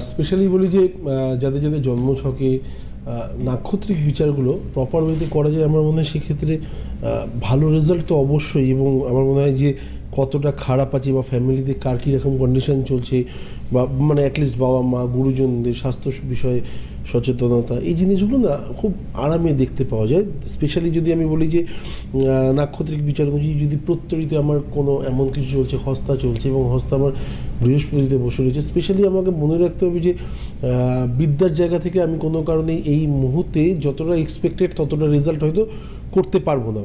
Specially বলি যে যাদের যাদের জন্মছকে ছকে নাক্ষত্রিক বিচারগুলো প্রপার ওয়েতে করা যায়, আমার মনে হয় সেক্ষেত্রে ভালো রেজাল্ট তো অবশ্যই এবং আমার মনে হয় যে কতটা খারাপ আছে বা ফ্যামিলিতে কার কীরকম কন্ডিশন চলছে বা মানে অ্যাটলিস্ট বাবা মা, গুরুজনদের স্বাস্থ্য বিষয়ে সচেতনতা, এই জিনিসগুলো না খুব আরামে দেখতে পাওয়া যায়। স্পেশালি যদি আমি বলি যে নাক্ষত্রিক বিচার অনুযায়ী যদি প্রত্যরিতে আমার কোনো এমন কিছু চলছে, হস্তা চলছে এবং হস্তা আমার বৃহস্পতিতে বসে রয়েছে স্পেশালি আমাকে মনে রাখতে হবে যে বিদ্যার জায়গা থেকে আমি কোনো কারণে এই মুহূর্তে যতটা এক্সপেক্টেড ততটা রেজাল্ট হয়তো করতে পারব না।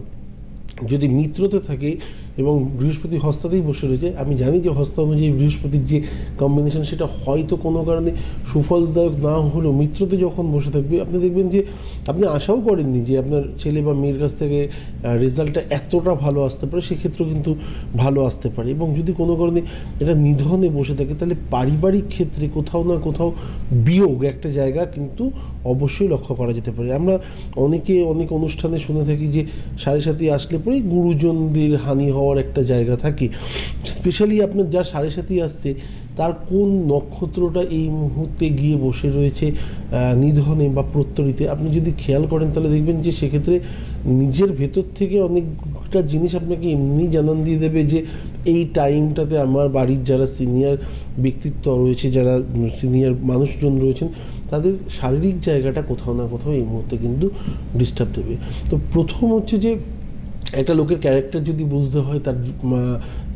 যদি মিত্রতে থাকে এবং বৃহস্পতি হস্তাতেই বসে রয়েছে, আমি জানি যে হস্তা অনুযায়ী বৃহস্পতির যে কম্বিনেশন সেটা হয়তো কোনো কারণে, সুফলদায়ক না হলেও মিত্রতে যখন বসে থাকবে, আপনি দেখবেন যে আপনি আশাও করেননি যে আপনার ছেলে বা মেয়ের কাছ থেকে রেজাল্টটা এতটা ভালো আসতে পারে, সেক্ষেত্রেও কিন্তু ভালো আসতে পারে। এবং যদি কোনো কারণে এটা নিধনে বসে থাকে, তাহলে পারিবারিক ক্ষেত্রে কোথাও না কোথাও বিয়োগ একটা জায়গা কিন্তু অবশ্যই লক্ষ্য করা যেতে পারে। আমরা অনেকে অনেক অনুষ্ঠানে শুনে থাকি যে সাড়ে সাথে আসলে পরে গুরুজনদের হানি হওয়ার একটা জায়গা থাকে। স্পেশালি আপনার যার সাড়ে সাথে আসছে, তার কোন নক্ষত্রটা এই মুহূর্তে গিয়ে বসে রয়েছে নিধনে বা প্রত্যরিতে, আপনি যদি খেয়াল করেন তাহলে দেখবেন যে সেক্ষেত্রে নিজের ভেতর থেকে অনেকটা জিনিস আপনাকে এমনি জানান দিয়ে দেবে যে, এই টাইমটাতে আমার বাড়ির যারা সিনিয়র ব্যক্তিত্ব রয়েছে, যারা সিনিয়র মানুষজন রয়েছেন, তাদের শারীরিক জায়গাটা কোথাও না কোথাও এই মুহূর্তে কিন্তু ডিস্টার্ব দেবে। তো প্রথম হচ্ছে যে একটা লোকের ক্যারেক্টার যদি বুঝতে হয়, তার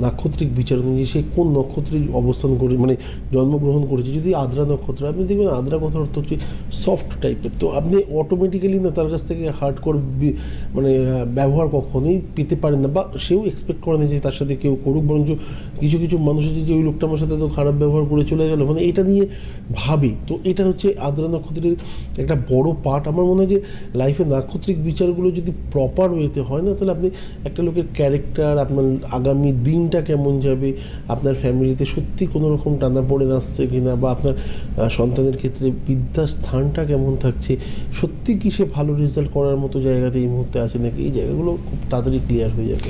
নাক্ষত্রিক বিচার অনুযায়ী সে কোন নক্ষত্রে অবস্থান করে মানে জন্মগ্রহণ করেছে। যদি আদ্রা নক্ষত্র, আপনি দেখবেন আদ্রা কথার অর্থ হচ্ছে সফট টাইপের তো আপনি অটোমেটিক্যালি না তার কাছ থেকে হার্ড কোর মানে ব্যবহার কখনোই পেতে পারেন না, বা সেও এক্সপেক্ট করে না যে তার সাথে কেউ করুক, বরঞ্চ কিছু কিছু মানুষ আছে যে ওই লোকটা আমার সাথে তো খারাপ ব্যবহার করে চলে গেল। মানে এটা নিয়ে ভাবি। তো এটা হচ্ছে আদ্রা নক্ষত্রের একটা বড় পার্ট আমার মনে হয় যে লাইফে নাক্ষত্রিক বিচারগুলো যদি প্রপার ওয়েতে হয় না, তাহলে আপনি একটা লোকের ক্যারেক্টার আপনার আগামী দিনটা কেমন যাবে, আপনার ফ্যামিলিতে সত্যি কোনো রকম টানা পড়ে আসছে কিনা বা আপনার সন্তানের ক্ষেত্রে বিদ্যার স্থানটা কেমন থাকছে, সত্যি কি সে ভালো রেজাল্ট করার মতো জায়গাতে এই মুহূর্তে আছে নাকি? এই জায়গাগুলো খুব তাড়াতাড়ি ক্লিয়ার হয়ে যাবে।